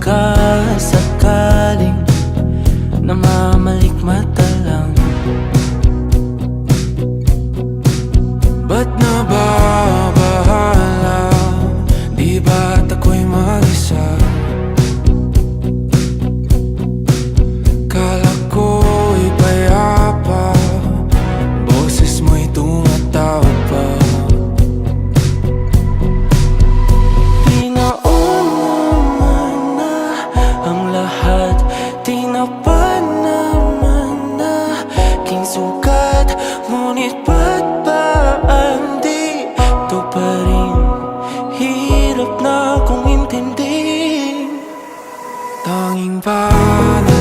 sakasakaling Namamalikmata lang bother